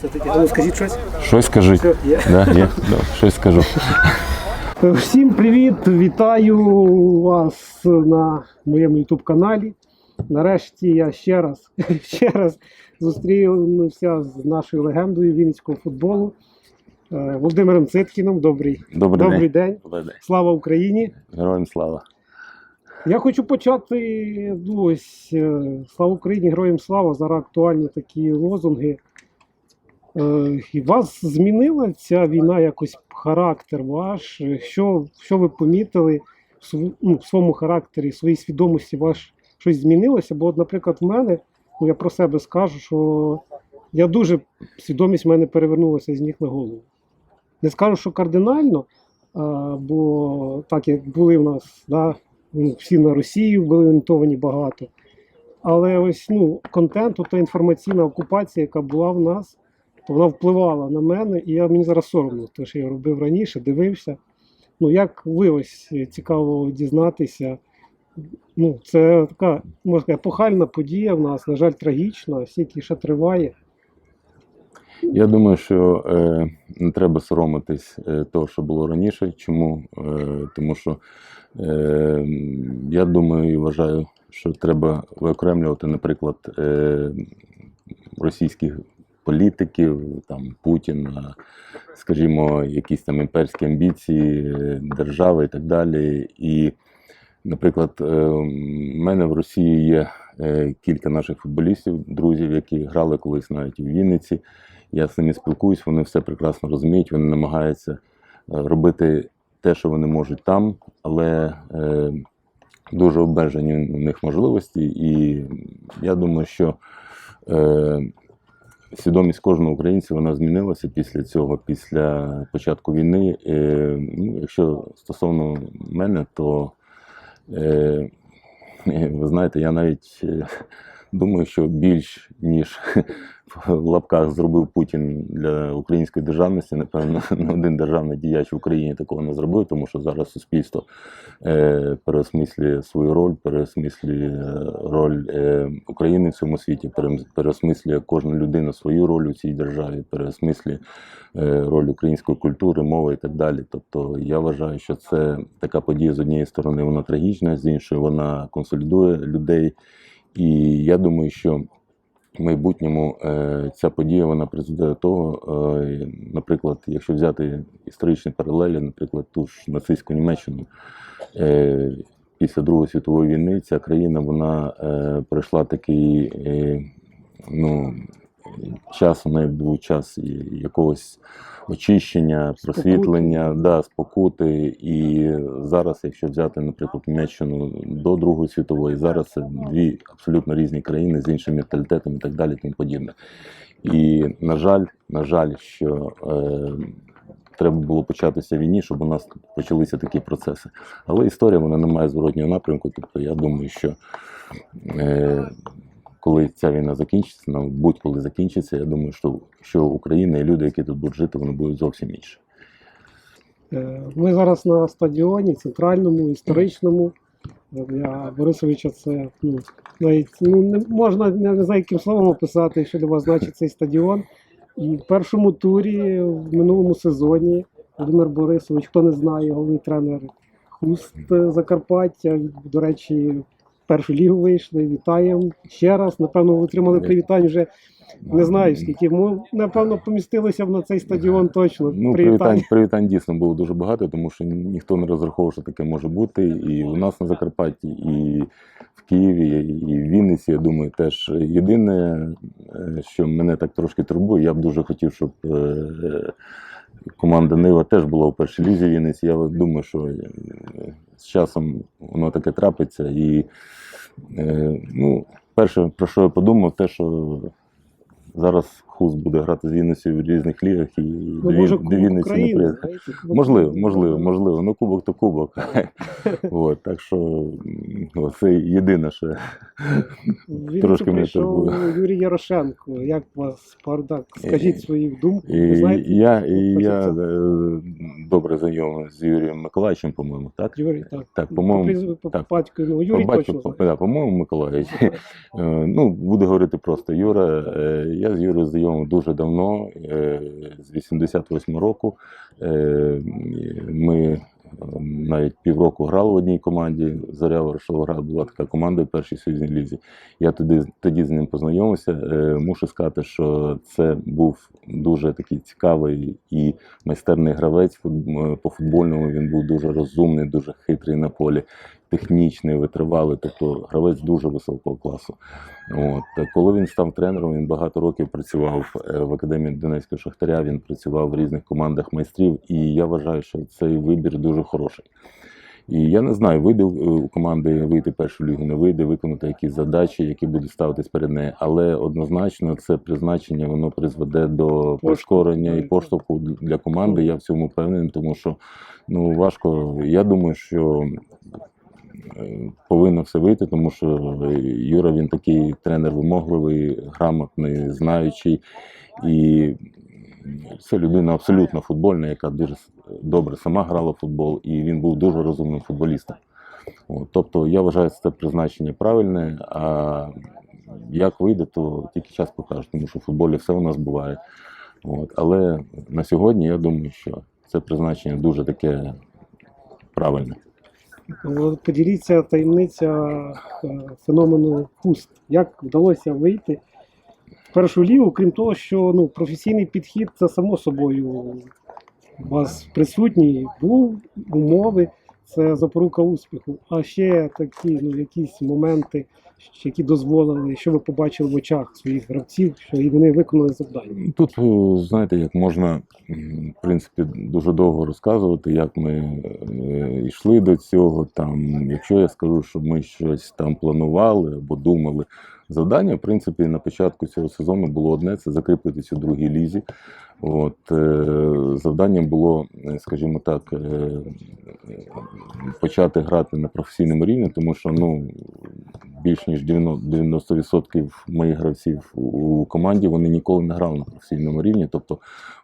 Це таке. Скажіть щось. Щось скажи. Все, є. Да, є. Да, щось скажу. Всім привіт! Вітаю вас на моєму youtube каналі. Нарешті я ще раз, ще раз зустрівся з нашою легендою вінницького футболу е, Володимиром Циткіном. Добрий, Добрий, добрий день. день. Добрий. Слава Україні! Героям слава. Я хочу почати ну, ось е, Слава Україні, героям слава! Зараз актуальні такі лозунги. Е, І вас змінила ця війна якось характер ваш? Що, що ви помітили ну, в своєму характері, в своїй свідомості ваш щось змінилося? Бо, от, наприклад, в мене, ну я про себе скажу, що я дуже свідомість в мене перевернулася з ніг голову. Не скажу, що кардинально, бо так як були в нас, да, ну, всі на Росію були орієнтовані багато. Але ось ну, контент, та інформаційна окупація, яка була в нас, вона впливала на мене, і я мені зараз соромно, те, що я робив раніше, дивився. Ну, як ви ось цікаво дізнатися. Ну, це така, можна сказати, епохальна подія в нас, на жаль, трагічна, стільки ще триває. Я думаю, що е, не треба соромитись е, того, що було раніше. Чому? Е, тому що е, я думаю і вважаю, що треба виокремлювати, наприклад, е, російських політиків, там Путіна, скажімо, якісь там імперські амбіції держави і так далі. І, наприклад, е, в мене в Росії є е, кілька наших футболістів, друзів, які грали колись навіть у Вінниці. Я з ними спілкуюсь, вони все прекрасно розуміють, вони намагаються е, робити те, що вони можуть там, але дуже обмежені у них можливості. І я думаю, що е, свідомість кожного українця вона змінилася після цього, після початку війни. Е, ну, якщо стосовно мене, то е, ви знаєте, я навіть е, думаю, що більш ніж в лапках зробив Путін для української державності, напевно, не один державний діяч в Україні такого не зробив, тому що зараз суспільство е, переосмислює свою роль, переосмислює е, роль е, України в цьому світі, переосмислює кожна людина свою роль у цій державі, переосмислює роль української культури, мови і так далі. Тобто я вважаю, що це така подія з однієї сторони, вона трагічна, з іншої вона консолідує людей. І я думаю, що в майбутньому е, ця подія вона призведе до того, е, наприклад, якщо взяти історичні паралелі, наприклад, ту ж нацистську Німеччину. Е, після Другої світової війни ця країна вона пройшла такий ну, час, у неї був час якогось очищення, Спокути. просвітлення, да, спокути. І зараз, якщо взяти, наприклад, Німеччину до Другої світової, зараз це дві абсолютно різні країни з іншим менталітетом і так далі, тому подібне. І на жаль, на жаль, що е, треба було початися війні, щоб у нас почалися такі процеси. Але історія вона не має зворотнього напрямку. Тобто я думаю, що е, коли ця війна закінчиться, ну, будь-коли закінчиться, я думаю, що, що Україна і люди, які тут будуть жити, вони будуть зовсім інші. Е, Ми зараз на стадіоні центральному, історичному. Для Борисовича це ну, навіть ну, не можна я не знаю, яким словом описати, що для вас значить цей стадіон. І в першому турі в минулому сезоні Володимир Борисович, хто не знає, головний тренер Хуст Закарпаття. До речі, першу лігу вийшли. Вітаємо ще раз. Напевно, ви отримали привітань вже не знаю скільки. Ми, напевно, помістилися б на цей стадіон точно. Ну, Привітань. привітань, привітань дійсно було дуже багато, тому що ніхто не розраховував, що таке може бути. І у нас на Закарпатті, і в Києві, і в Вінниці, я думаю, теж єдине, е, що мене так трошки турбує, я б дуже хотів, щоб е, команда Нива теж була у першій лізі Вінниці. Я думаю, що е, з часом воно таке трапиться. І е, ну, перше, про що я подумав, те, що зараз Хуст буде грати з Вінницею в різних лігах, і Ну, може, до Вінниці не Кубок Можливо, можливо, можливо. Ну, кубок то кубок. От, так що м, це єдине, що Він Трошки мене турбує. Юрій Ярошенко. Як вас Спартак? Скажіть свою думку. і, знаєте, я, і я е, добре знайомий з Юрієм Миколаївичем, по-моєму, так? Юрій, так. Так, По по-моєму, по так. батькові, ну, Юрій по батьку, точно по- да, по-моєму, Миколаївич. Е, Ну, буду говорити просто Юра. Е, Я з Юрою знайомий працюємо дуже давно, е, з 88 року. Е, Ми е, навіть півроку грали в одній команді. Зоря Ворошиловград була така команда в першій союзній лізі. Я тоді, тоді з ним познайомився. Мушу сказати, що це був дуже такий цікавий і майстерний гравець по футбольному. Він був дуже розумний, дуже хитрий на полі, технічний, витривалий, тобто гравець дуже високого класу. От. Коли він став тренером, він багато років працював е, в академії Донецького Шахтаря, він працював в різних командах майстрів, і я вважаю, що цей вибір дуже хороший. І я не знаю, вийде е, у команди вийти першу лігу, не вийде, виконати якісь задачі, які будуть ставитись перед нею. Але однозначно це призначення воно призведе до прискорення і поштовху для команди. Я в цьому впевнений, тому що ну важко. Я думаю, що повинно все вийти, тому що е, Юра він такий тренер вимогливий, грамотний, знаючий і це людина абсолютно футбольна, яка дуже добре сама грала в футбол, і він був дуже розумним футболістом. Тобто я вважаю це призначення правильне. А як вийде, то тільки час покаже, тому що в футболі все у нас буває. От, але на сьогодні я думаю, що це призначення дуже таке правильне. Поділіться таємниця е, феномену хуст. Як вдалося вийти в першу лігу, крім того, що ну, професійний підхід це само собою у вас присутній, був умови, це запорука успіху. А ще такі ну, якісь моменти, які дозволили, що ви побачили в очах своїх гравців, що і вони виконали завдання. Тут, знаєте, як можна, в принципі, дуже довго розказувати, як ми е, йшли до цього. Там, якщо я скажу, що ми щось там планували або думали, завдання, в принципі, на початку цього сезону було одне: це закріпитися у другій лізі. От, е, завданням було, е, скажімо так, е, почати грати на професійному рівні, тому що ну, більш ніж 90 90% моїх гравців у- команді вони ніколи не грали на професійному рівні. Тобто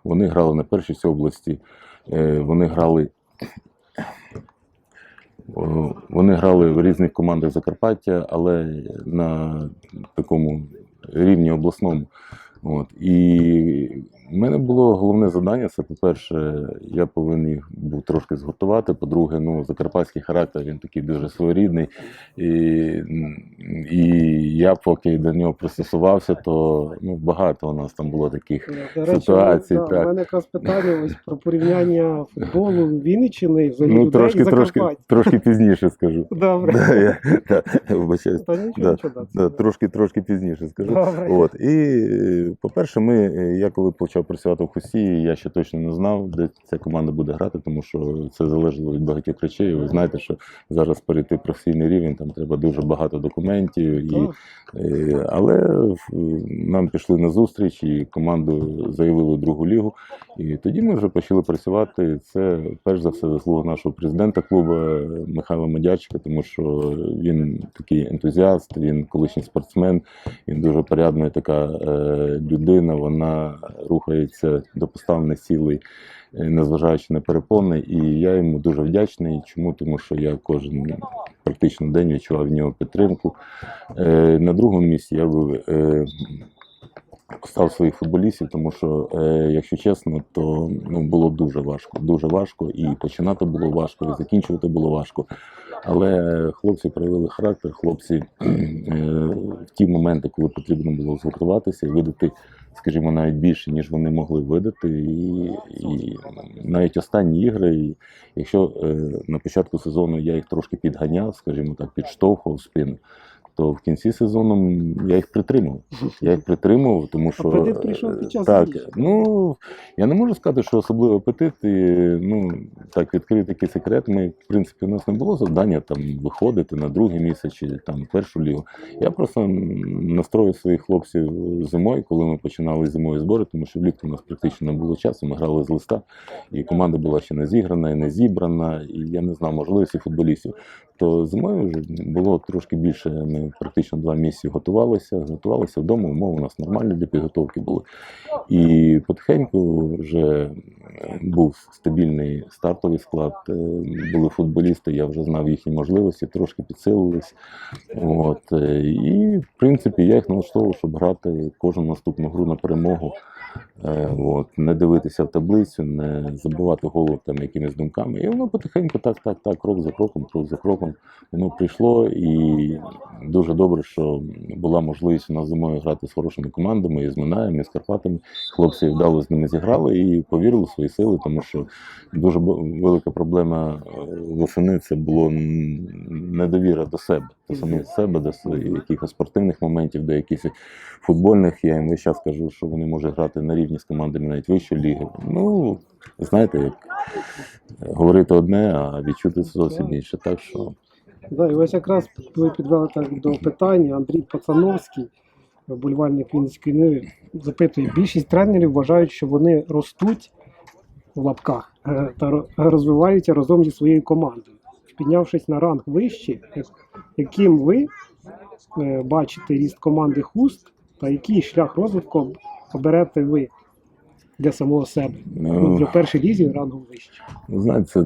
вони грали на першій області, вони грали. О, Вони грали в різних командах Закарпаття, але на такому рівні обласному. От. І в мене було головне завдання: це, по-перше, я повинен їх був трошки згуртувати. По-друге, ну, закарпатський характер він такий дуже своєрідний. І, і я, поки до нього пристосувався, то ну, багато у нас там було таких. До речі, так. У мене якраз питання ось про порівняння футболу Вінниччини взагалі Ну, людей трошки, і трошки, трошки пізніше скажу. Добре. Да, я, да, вибачаюсь. Та нічого, Да, нічого, да, Да, трошки, трошки пізніше скажу. Добре. От. І, е, по-перше, ми, е, я коли почав працювати в Хусі, я ще точно не знав, де ця команда буде грати, тому що це залежало від багатьох речей. Ви знаєте, що зараз перейти професійний рівень, там треба дуже багато документів. І, Так. е, але нам пішли на зустріч і команду заявили в другу лігу. І тоді ми вже почали працювати. Це перш за все заслуга нашого президента клубу е, Михайла Мадячика, тому що він такий ентузіаст, він колишній спортсмен, він дуже порядна така е, людина. Вона рухається до поставлених цілей, е, незважаючи на перепони. І я йому дуже вдячний. Чому? Тому що я кожен практично день відчував в нього підтримку. Е, на другому місці я би е, став своїх футболістів, тому що, е, якщо чесно, то ну, було дуже важко. Дуже важко, і починати було важко, і закінчувати було важко. Але хлопці проявили характер, хлопці е, в ті моменти, коли потрібно було згуртуватися видати, скажімо, навіть більше, ніж вони могли видати. І, і навіть останні ігри, і якщо е, на початку сезону я їх трошки підганяв, скажімо так, підштовхував спину. То в кінці сезону я їх притримав. Я їх притримував, тому що Апетит прийшов під час так, ну я не можу сказати, що особливий апетит. І, ну так відкрив такий секрет. Ми, в принципі, у нас не було завдання там виходити на друге місце чи там першу лігу. Я просто настроїв своїх хлопців зимою, коли ми починали зимові збори, тому що влітку у нас практично не було часу. Ми грали з листа, і команда була ще не зіграна, і не зібрана. І я не знав можливості футболістів. То зимою було трошки більше. Ми практично два місяці готувалися, готувалися вдома, умови у нас нормальні для підготовки були. І потихеньку вже е, був стабільний стартовий склад. е, Були футболісти, я вже знав їхні можливості, трошки підсилились. От, е, і, в принципі, я їх налаштовував, щоб грати кожну наступну гру на перемогу. Е, От, не дивитися в таблицю, не забивати голову там якимись думками. І воно потихеньку, так, так, так, крок за кроком, крок за кроком, воно прийшло. І дуже добре, що була можливість у нас зимою грати з хорошими командами, і з Минаєм, і з Карпатами. Хлопці вдало з ними зіграли і повірили в свої сили, тому що дуже велика проблема е, восени це було недовіра до себе, до самих себе, до своїх якихось спортивних моментів, до якихось футбольних. Я їм весь час кажу, що вони можуть грати на рівні з командами навіть вищої ліги. Ну, знаєте, як е, говорити одне, а відчути це зовсім інше. Так що Да, і ось якраз ви підвели так до питання. Андрій Пацановський, вболівальник Вінницької ниви, запитує: більшість тренерів вважають, що вони ростуть в лапках е, та розвиваються разом зі своєю командою. Піднявшись на ранг вище, яким ви е, бачите ріст команди Хуст та який шлях розвитку оберете ви для самого себе? Ну, ну, для першої лізі рангом вище. Ви знаєте, це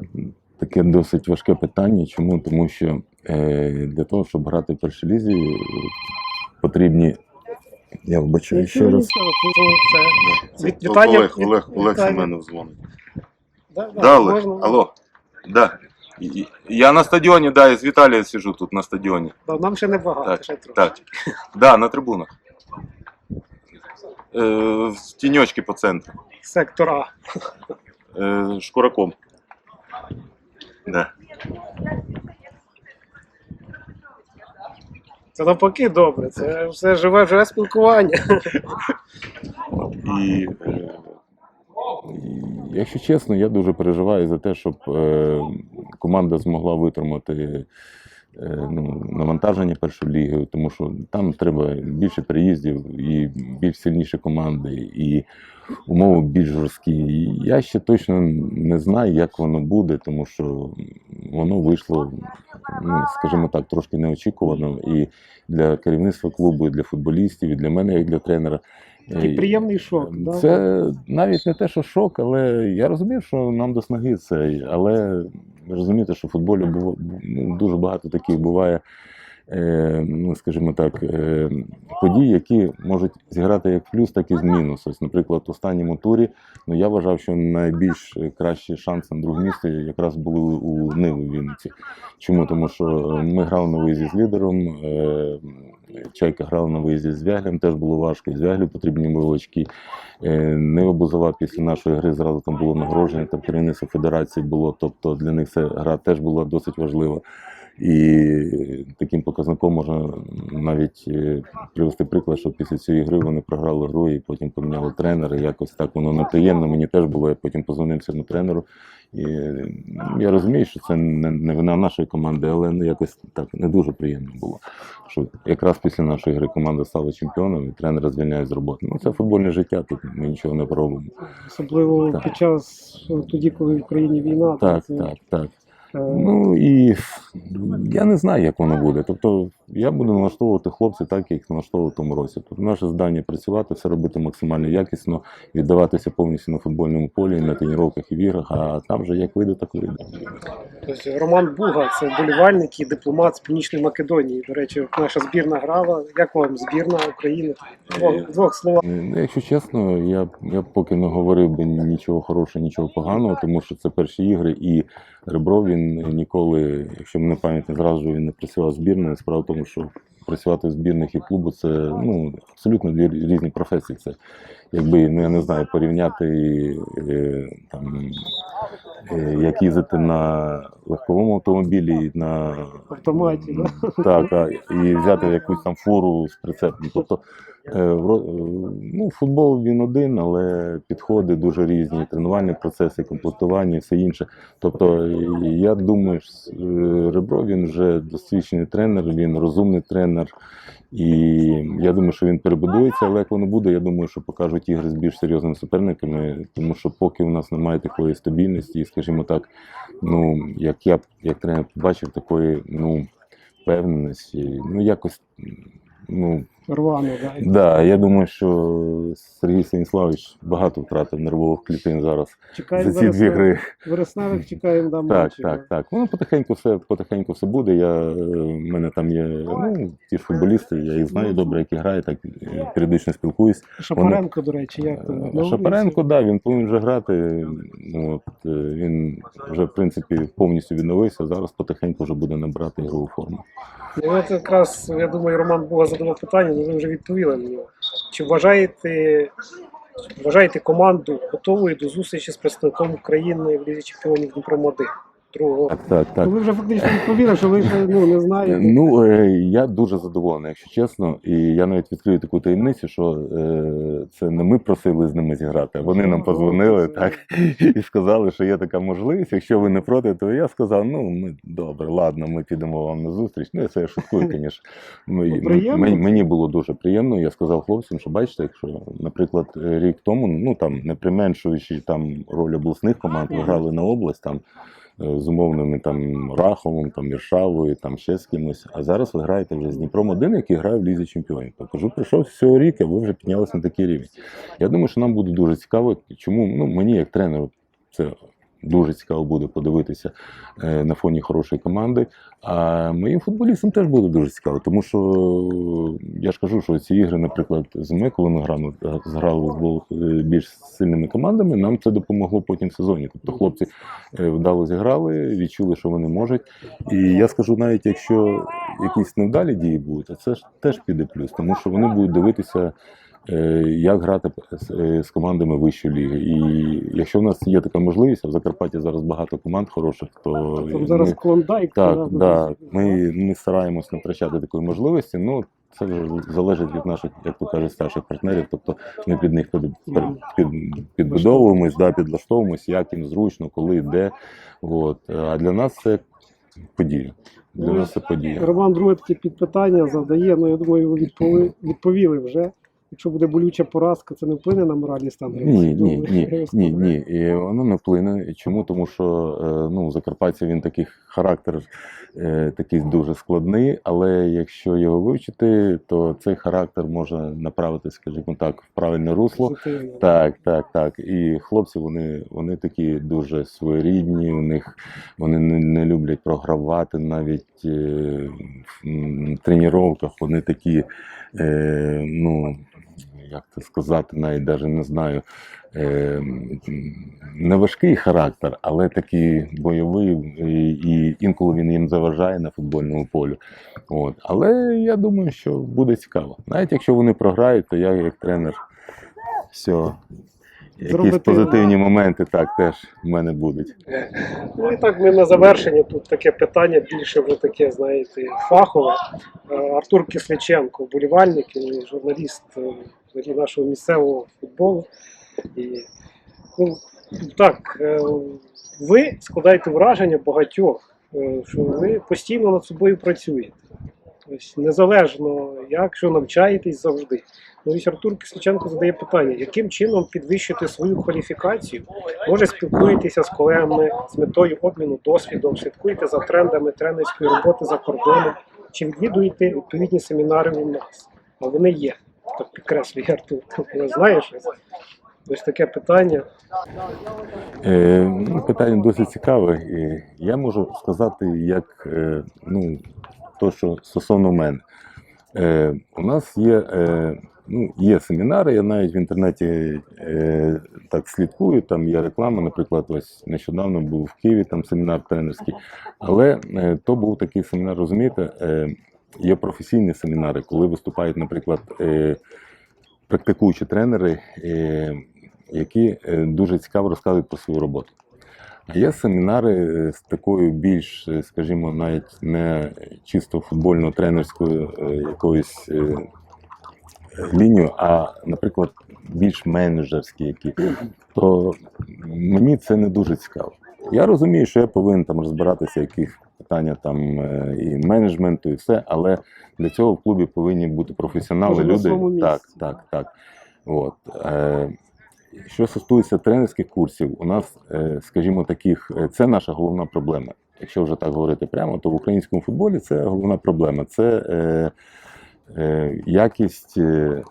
таке досить важке питання. Чому? Тому що е, для того, щоб грати в першій лізі, потрібні. Я вбачаю ще раз. Вітання- Олег, Олег, Олег. Семенов дзвонить. Да, да, Да, Олег? можна. Алло. Да. Я на стадіоні, да, я з Віталієм сижу тут на стадіоні. Да, нам ще не багато, Так, ще трохи. Так. Да, на трибунах. Е, в тіньочки по центру. Сектора. Е, шкураком. Да. Це навпаки добре. Це все живе, живе спілкування. І е, Якщо чесно, я дуже переживаю за те, щоб е, команда змогла витримати е, ну, навантаження першої ліги, тому що там треба більше приїздів і більш сильніші команди, і умови більш жорсткі. Я ще точно не знаю, як воно буде, тому що воно вийшло, ну, скажімо так, трошки неочікувано і для керівництва клубу, і для футболістів, і для мене, як для тренера. Такий приємний шок. Да? це навіть не те, що шок, але я розумів, що нам до снаги це. Але розумієте, що в футболі ну, дуже багато таких буває, ну, скажімо так, е, подій, які можуть зіграти як плюс, так і з мінус. Ось, наприклад, в останньому турі ну, я вважав, що найбільш кращі шанси на друге місце якраз були у Ниви в Вінниці. Чому? Тому що ми грали на виїзді з лідером. Е, Чайка грала на виїзді з Вяглем, теж було важко. З Вяглю потрібні були очки. Е, Нива Бузова після нашої гри зразу там було нагородження, там керівництво федерації було. Тобто для них ця гра теж була досить важлива. І таким показником можна навіть е, привести приклад, що після цієї гри вони програли гру і потім поміняли тренера. Якось так воно неприємно. Мені теж було. Я потім позвонив цьому тренеру. І е, я розумію, що це не, вина нашої команди, але ну, якось так не дуже приємно було. Що якраз після нашої гри команда стала чемпіоном і тренера звільняють з роботи. Ну це футбольне життя, тут ми нічого не поробимо. Особливо Так. під час тоді, коли в Україні війна. Так, це, так, так. Ну і я не знаю, як воно буде. Тобто я буду налаштовувати хлопців так, як налаштовував тому році. Тобто наше завдання працювати, все робити максимально якісно, віддаватися повністю на футбольному полі, на тренуваннях і в іграх, а там вже як вийде, так вийде. Тобто Роман Буга, це вболівальник і дипломат з Північної Македонії. До речі, наша збірна грала. Як вам збірна України? Двох, двох словах. Ну, Якщо чесно, я, я поки не говорив би нічого хорошого, нічого поганого, тому що це перші ігри, і Ребро він ніколи, якщо мене пам'ять не зраджує, він не працював збірною. Справа в тому, що працювати в збірних і клубу це ну, абсолютно дві різні професії. Це якби ну, я не знаю, порівняти е, там, е, як їздити на легковому автомобілі і на Автоматі, так, а, і взяти якусь там фуру з прицепом. Тобто Ну, футбол він один, але підходи дуже різні, тренувальні процеси, комплектування все інше. Тобто, е, я думаю, е, Ребро він вже досвідчений тренер, він розумний тренер. І я думаю, що він перебудується, але як воно буде, я думаю, що покажуть ігри з більш серйозними суперниками, тому що поки у нас немає такої стабільності, скажімо так, ну як я як тренер бачив такої ну, впевненості, ну якось. Ну, Рвано, да. Да, я думаю, що Сергій Станіславович багато втратив нервових клітин зараз Чекаємо за ці дві гри. Вересневих чекаємо да, Так, матчів. так, так. Воно потихеньку все, потихеньку все буде. Я, е, в мене там є ну, ті ж футболісти, я їх знаю добре, які грають, так періодично спілкуюсь. Шапаренко, до речі, як то? Е, Ну, Шапаренко, да, він повинен вже грати. Ну, От, е, він вже, в принципі, повністю відновився. Зараз потихеньку вже буде набрати ігрову форму. Ну, от якраз, я думаю, Роман Бога задавав питання, але ви вже відповіли мені. Чи вважаєте, вважаєте команду готовою до зустрічі з представником України в Лізі Чемпіонів Дніпром 1 другого? Так, так, так. Ну, ви вже фактично відповіли, що ви ще, ну, не знаєте. Ну, е, я дуже задоволений, якщо чесно. І я навіть відкрию таку таємницю, що е, це не ми просили з ними зіграти, а вони нам позвонили так і сказали, що є така можливість. Якщо ви не проти, то я сказав: ну ми добре, ладно, ми підемо вам на зустріч. Ну, це я шуткую, звісно. Ну. Мені, мені було дуже приємно. Я сказав хлопцям, що бачите, якщо, наприклад, рік тому, ну там не применшуючи там роль обласних команд, ви грали на область там е, з умовними там Раховим, там Іршавою, там ще з кимось. А зараз ви граєте вже з Дніпром 1 який грає в Лізі Чемпіонів. Тобто вже пройшов всього рік, а ви вже піднялися на такий рівень. Я думаю, що нам буде дуже цікаво, чому ну мені як тренеру це. Дуже цікаво буде подивитися е, на фоні хорошої команди. А моїм футболістам теж буде дуже цікаво, тому що е, я ж кажу, що ці ігри, наприклад, зими, коли ми грали, зграли з е, більш сильними командами, нам це допомогло потім в сезоні. Тобто хлопці е, вдало зіграли, відчули, що вони можуть. І я скажу, навіть якщо якісь невдалі дії будуть, то це ж теж піде плюс, тому що вони будуть дивитися. Е, Як грати з, е, командами вищої ліги, і якщо в нас є така можливість, а в Закарпатті зараз багато команд хороших, то Там зараз ми, клондайк. так, да, ми, ми стараємось не втрачати такої можливості. Ну це вже залежить від наших, як то кажуть, старших партнерів. Тобто ми під них під, під, під, підбудовуємось, да, підлаштовуємось, як їм зручно, коли, де. От. А для нас це подія. Для нас це подія. Роман друге таке підпитання завдає, ну я думаю, ви відповіли, відповіли вже. Якщо буде болюча поразка, це не вплине на моральний стан. Ні, ні, ні, ні, ні. І воно не вплине. Чому? Тому що е, ну, Закарпаття він такий характер е, такий дуже складний, але якщо його вивчити, то цей характер може направити, скажімо так, в правильне русло. Так, так, так. І хлопці вони, вони такі дуже своєрідні, у них вони не, не люблять програвати навіть е, в тренуваннях. Вони такі, е, ну як це сказати, навіть даже не знаю. Е, не важкий характер, але такий бойовий, і, і інколи він їм заважає на футбольному полі. От. Але я думаю, що буде цікаво. Навіть якщо вони програють, то я як тренер все. Якісь позитивні моменти так теж в мене будуть. Ну і так ми на завершення. Тут таке питання більше вже таке, знаєте, фахове. Е, Артур Кисличенко, вболівальник і журналіст взагалі нашого місцевого футболу. І, ну, так, е, ви складаєте враження багатьох, е, що ви постійно над собою працюєте. Тобто, незалежно, як що навчаєтесь завжди. Ну, ось Артур Кисличенко задає питання, яким чином підвищити свою кваліфікацію? Може, спілкуєтеся з колегами з метою обміну досвідом, слідкуєте за трендами тренерської роботи за кордоном, чи відвідуєте відповідні семінари у нас? А вони є. Так підкреслює Артур. Ви знаєш? Ось таке питання. Е, ну, питання досить цікаве. Я можу сказати, як е, ну, то, що стосовно мене. Е, у нас є, е, ну, є семінари, я навіть в інтернеті е, так слідкую, там є реклама, наприклад, ось нещодавно був в Києві там семінар тренерський. Але е, то був такий семінар, розумієте, е, є професійні семінари, коли виступають, наприклад, е, практикуючі тренери, е, які е, дуже цікаво розказують про свою роботу. А є семінари з такою більш, скажімо, навіть не чисто футбольно-тренерською якоюсь лінію, а, наприклад, більш менеджерські які, то мені це не дуже цікаво. Я розумію, що я повинен там розбиратися, яких питання там е, і менеджменту, і все, але для цього в клубі повинні бути професіонали, Кожен люди. Так, так, так. От. Е, що стосується тренерських курсів, у нас, е, скажімо, таких, це наша головна проблема. Якщо вже так говорити прямо, то в українському футболі це головна проблема. Це е, е, якість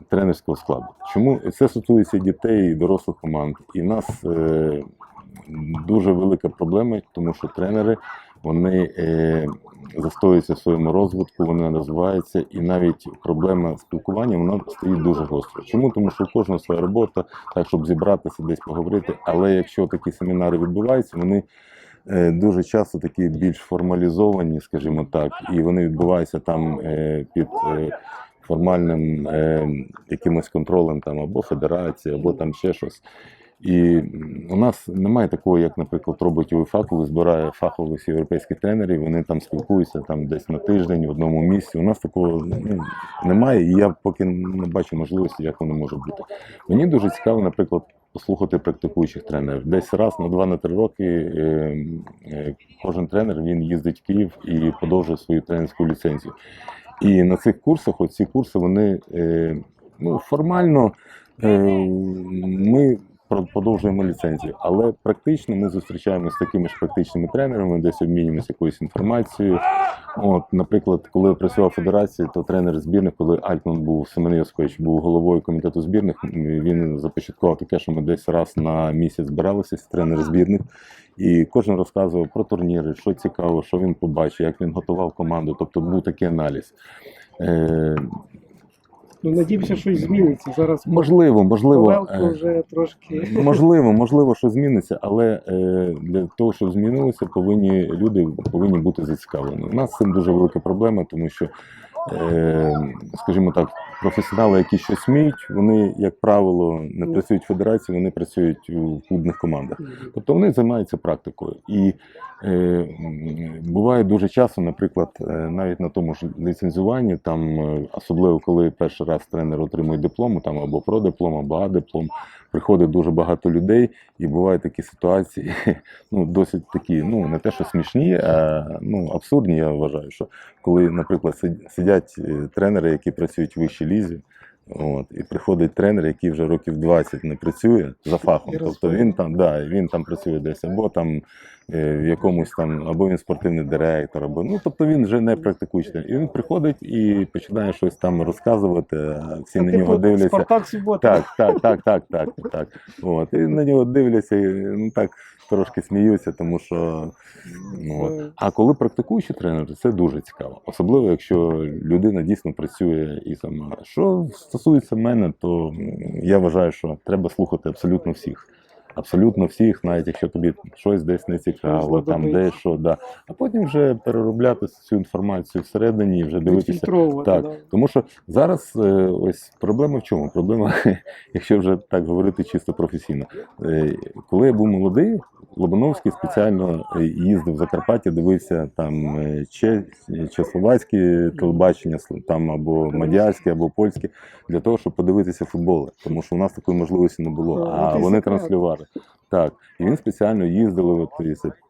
тренерського складу. Чому це стосується дітей і дорослих команд? І в нас е, дуже велика проблема, тому що тренери вони е, застоюються в своєму розвитку, вони розвиваються, і навіть проблема спілкування вона стоїть дуже гостро. Чому? Тому що у кожного своя робота, так щоб зібратися, десь поговорити. Але якщо такі семінари відбуваються, вони е, дуже часто такі більш формалізовані, скажімо так, і вони відбуваються там е, під е, формальним е, якимось контролем там або федерації, або там ще щось. І у нас немає такого, як, наприклад, робить УЄФА, коли збирає фахових європейських тренерів, вони там спілкуються там десь на тиждень в одному місці. У нас такого ну, немає, і я поки не бачу можливості, як воно може бути. Мені дуже цікаво, наприклад, послухати практикуючих тренерів. Десь раз на два на три роки е, е, кожен тренер він їздить в Київ і подовжує свою тренерську ліцензію. І на цих курсах, оці курси, вони е, ну, формально ми про- подовжуємо ліцензію, але практично ми зустрічаємося з такими ж практичними тренерами, десь обмінюємося якоюсь інформацією. От, наприклад, коли я працював в федерації, то тренер збірних, коли Альтман був Семен Йосипович, був головою комітету збірних, він започаткував таке, що ми десь раз на місяць збиралися з тренер збірних, і кожен розказував про турніри, що цікаво, що він побачив, як він готував команду. Тобто був такий аналіз. Ну, надіємося, щось зміниться. Зараз можливо, можливо. Павелко е, вже трошки. Можливо, можливо, що зміниться, але е, для того, щоб змінилося, повинні люди повинні бути зацікавлені. У нас з цим дуже велика проблема, тому що, скажімо так, професіонали, які щось вміють, вони, як правило, не працюють в федерації, вони працюють у клубних командах. Тобто вони займаються практикою. І е, буває дуже часто, наприклад, е, навіть на тому ж ліцензуванні, там, е, особливо коли перший раз тренер отримує диплом, там або про диплом, або А-диплом, приходить дуже багато людей, і бувають такі ситуації, ну, досить такі, ну, не те, що смішні, а ну, абсурдні, я вважаю, що коли, наприклад, сид- сидять е, тренери, які працюють в вищій лізі. От, і приходить тренер, який вже років 20 не працює за фахом. Тобто він там, да, він там працює десь, або там в якомусь там, або він спортивний директор, або ну тобто він вже не практикуючий. І він приходить і починає щось там розказувати, а всі А, на типу, нього дивляться. Спартак субота. Так, так, так, так, так, так. От. І на нього дивляться, і ну так трошки сміються, тому що. Ну, от. А коли практикуючий тренер, це дуже цікаво. Особливо, якщо людина дійсно працює і сама. Що стосується мене, то я вважаю, що треба слухати абсолютно всіх. Абсолютно всіх, навіть якщо тобі щось десь не цікаво, там де що, да. А потім вже переробляти цю інформацію всередині і вже дивитися. Так, да. тому що зараз е, ось проблема в чому? Проблема, якщо вже так говорити чисто професійно. Е, коли я був молодий, Лобановський спеціально е, їздив в Закарпаття, дивився там е, че, телебачення, там або мадярське, або польське, для того, щоб подивитися футбол. Тому що у нас такої можливості не було. А вони транслювали. Так, і він спеціально їздили, от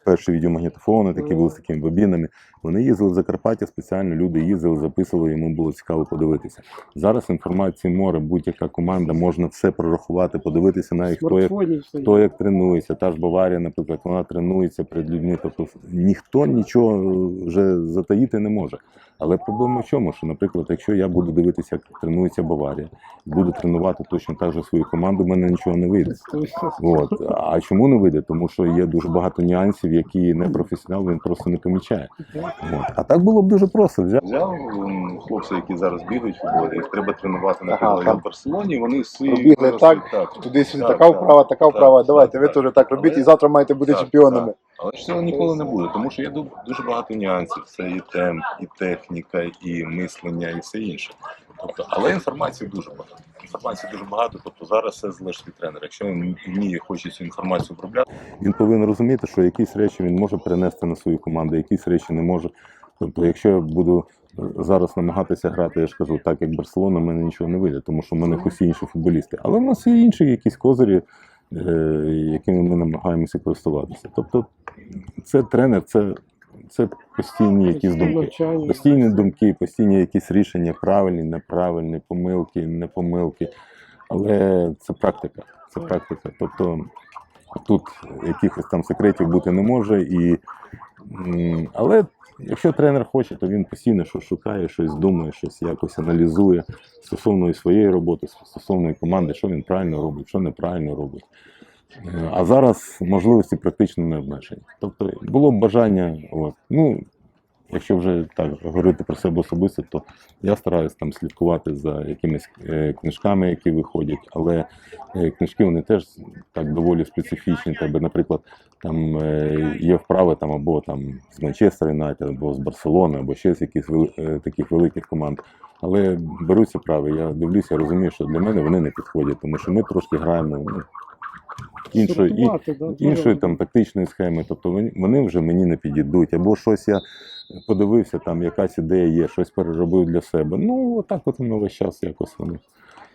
перші відеомагнітофони, такі були з такими бобінами. Вони їздили в Закарпаття, спеціально люди їздили, записували, йому було цікаво подивитися. Зараз інформації море, будь-яка команда, можна все прорахувати, подивитися навіть хто як, хто як тренується. Та ж Баварія, наприклад, вона тренується перед людьми. Тобто ніхто нічого вже затаїти не може. Але проблема в чому? Що, наприклад, якщо я буду дивитися, як тренується Баварія, буду тренувати точно так же свою команду, в мене нічого не вийде. От. А чому не вийде? Тому що є дуже багато нюансів, які не професіонал, він просто не помічає. От. А так було б дуже просто. Взяв Взяв м, хлопців, які зараз бігають в футболі, їх треба тренувати на Ага, ага, там в Барселоні, вони всі пробігли виросли, так, так. Туди-сюди, Так, така так. вправа, така Так, вправа. так, Давайте, ви так. теж так робіть, Але- і завтра маєте бути Так, чемпіонами. так. Але ж цього ніколи не буде, тому що є ду- дуже багато нюансів. Це і темп, і техніка, і мислення, і все інше. Тобто, але інформації дуже багато. Інформації дуже багато, тобто зараз все залежить від тренера. Якщо він хоче цю інформацію обробляти, Він повинен розуміти, що якісь речі він може перенести на свою команду, якісь речі не може. Тобто, якщо я буду зараз намагатися грати, я ж кажу, так як Барселона, в мене нічого не вийде, тому що в мене усі інші футболісти. Але в нас є інші якісь козирі, е, якими ми намагаємося користуватися. Тобто, це тренер, це, це постійні якісь думки. Постійні думки, постійні якісь рішення, правильні, неправильні, помилки, не помилки. Але це практика. Це практика. Тобто тут якихось там секретів бути не може. І, але якщо тренер хоче, то він постійно щось шукає, щось думає, щось якось аналізує стосовно своєї роботи, стосовно команди, що він правильно робить, що неправильно робить. Е, А зараз можливості практично не обмежені. Тобто було б бажання, от, ну, якщо вже так говорити про себе особисто, то я стараюсь там слідкувати за якимись е, книжками, які виходять, але е, книжки вони теж так доволі специфічні. Тебе, наприклад, там є вправи там або там з Манчестер Юнайтед, або з Барселони, або ще з якихось таких великих команд. Але беруться прави, я дивлюся, розумію, що для мене вони не підходять, тому що ми трошки граємо ну, іншої, і, да, іншої там тактичної схеми. Тобто вони, вже мені не підійдуть. Або щось я подивився, там якась ідея є, щось переробив для себе. Ну, отак от воно весь час якось воно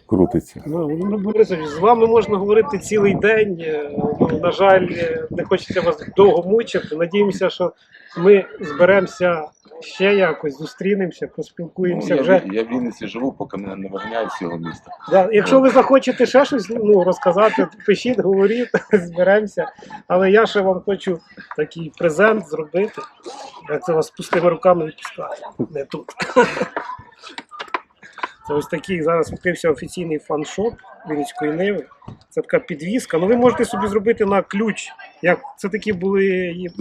крутиться. Володимир Борисович, з вами можна говорити цілий день. Е, Ну, на жаль, е, не хочеться вас довго мучити. Надіємося, що ми зберемося ще якось, зустрінемося, поспілкуємося Ну, я, вже. я в Вінниці живу, поки мене не виганяють з цього міста. Да, якщо ви захочете ще щось ну, розказати, пишіть, говоріть, зберемося. Але я ще вам хочу такий презент зробити. Як це вас пустими руками відпускати. Не тут. Це ось такий зараз відкрився офіційний фан-шоп Вінницької Ниви. Це така підвіска. Ну ви можете собі зробити на ключ. Як це такі були.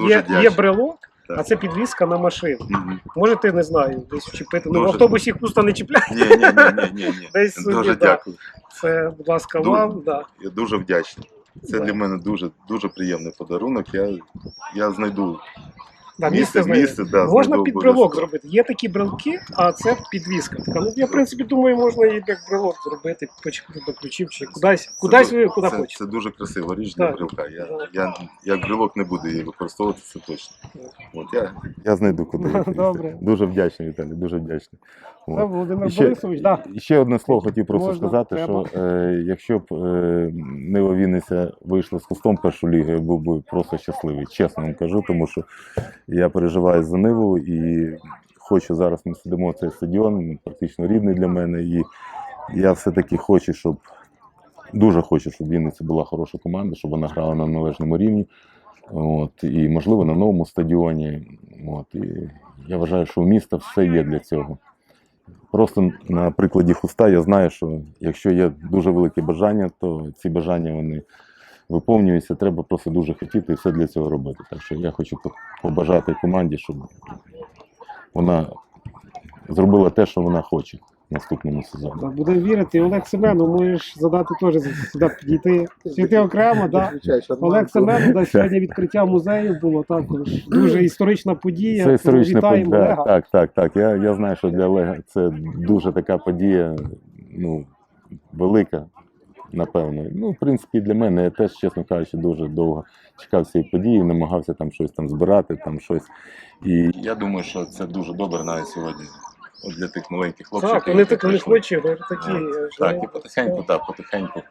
Є, є брелок, Так. а це підвіска на машину. Мгм. Можете, не знаю, десь вчепити. Ну, в Дуже. автобусі пусто не чіпляють. Ні, ні, ні, ні, ні, ні. Десь собі, Дуже да. дякую. Це, будь ласка, Дуже. вам. Да. Я дуже вдячний. Це Да. для мене дуже дуже приємний подарунок. Я, я знайду Да, місце, місце, місце, да, можна під брелок зробити. Є такі брелки, а це підвіска. Така. Ну, я, в принципі, думаю, можна і як брелок зробити, почекати до ключів чи кудись, Це кудись ду- ви куди це, хочете. Це дуже красива річ для Так. брілка. Я, Так. я як брілок не буду її використовувати, це точно. От я Я знайду куди. Добре. Дуже вдячний, Віталій, дуже вдячний. От. Да, Володимир ще, Борисович, да. ще одне слово хотів просто Можна, сказати, треба. що е, якщо б е, Нива Вінниця вийшла з першу лігу, я був би просто щасливий. Чесно вам кажу, тому що я переживаю за Ниву і хочу зараз ми сидимо цей стадіон, він практично рідний для мене. І я все-таки хочу, щоб дуже хочу, щоб Вінниці була хороша команда, щоб вона грала на належному рівні. От, і, можливо, на новому стадіоні. От, і я вважаю, що у міста все є для цього. Просто на прикладі хуста я знаю, що якщо є дуже велике бажання, то ці бажання вони виповнюються. Треба просто дуже хотіти і все для цього робити. Так що я хочу по- побажати команді, щоб вона зробила те, що вона хоче в наступному сезоні. Да, Будемо вірити. Олег Семенов, можеш задати теж сюди підійти. Світи окремо, да. Олег Семенов, да, сьогодні відкриття музею було також. Дуже історична подія. Це історична Вітаємо подія. Олега. Так, так, так. Я, я знаю, що для Олега це дуже така подія, ну, велика, напевно. Ну, в принципі, для мене я теж, чесно кажучи, дуже довго чекав цієї події, намагався там щось там збирати, там щось. І Я думаю, що це дуже добре навіть сьогодні. От для тих маленьких хлопчиків. Так, вони які так не хочуть, вони такі. Так, і потихеньку, так, потихеньку.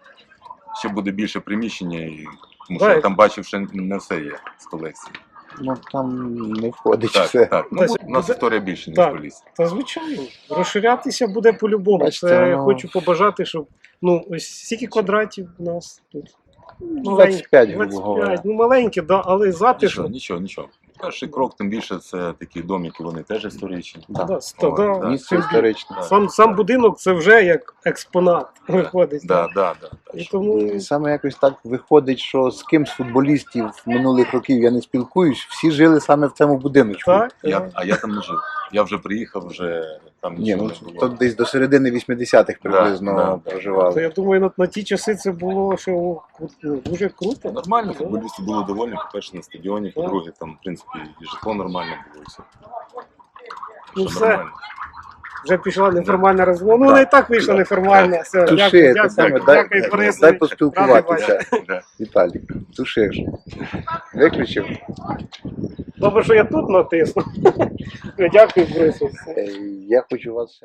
Ще буде більше приміщення, і... тому що я там бачив, що не все є з колекції. Ну там не входить Так, все. так. Ну, Тобто у нас буде- історія більше, ніж Так. поліція. Та звичайно, розширятися буде по-любому. Бачите, Це я воно- хочу побажати, щоб ну ось скільки квадратів у нас тут. 25, грубо 25, говоря. ну маленьке, да, але Нічого, затишно. нічого, нічого. Перший крок, тим більше, це такі домики, вони теж історичні. Да. Да, сто- О, да, так. Місце історичне. Так. Сам, сам будинок це вже як експонат виходить. Да, да, да. Так І що- тому І Саме якось так виходить, що з ким з футболістів минулих років я не спілкуюсь, всі жили саме в цьому будиночку. так, Я, а я там не жив. Я вже приїхав, вже там Ні, ну не то десь до середини 80-х приблизно да, да. То проживали. я думаю, на, на ті часи це було що дуже круто. Нормально, футболісти були доволі, по-перше, на стадіоні, по-друге, там, в принципі, і житло нормальне було, і все. Ну, все. нормально. Вже пішла неформальна розмова. Ну, вона і так вийшла неформальна. Все, Туши, дякую, саме, дай, дякую, дай поспілкуватися. Віталік, тушиш. Виключив. Добре, що я тут натиснув. Дякую, Борисович. Е, Я хочу вас.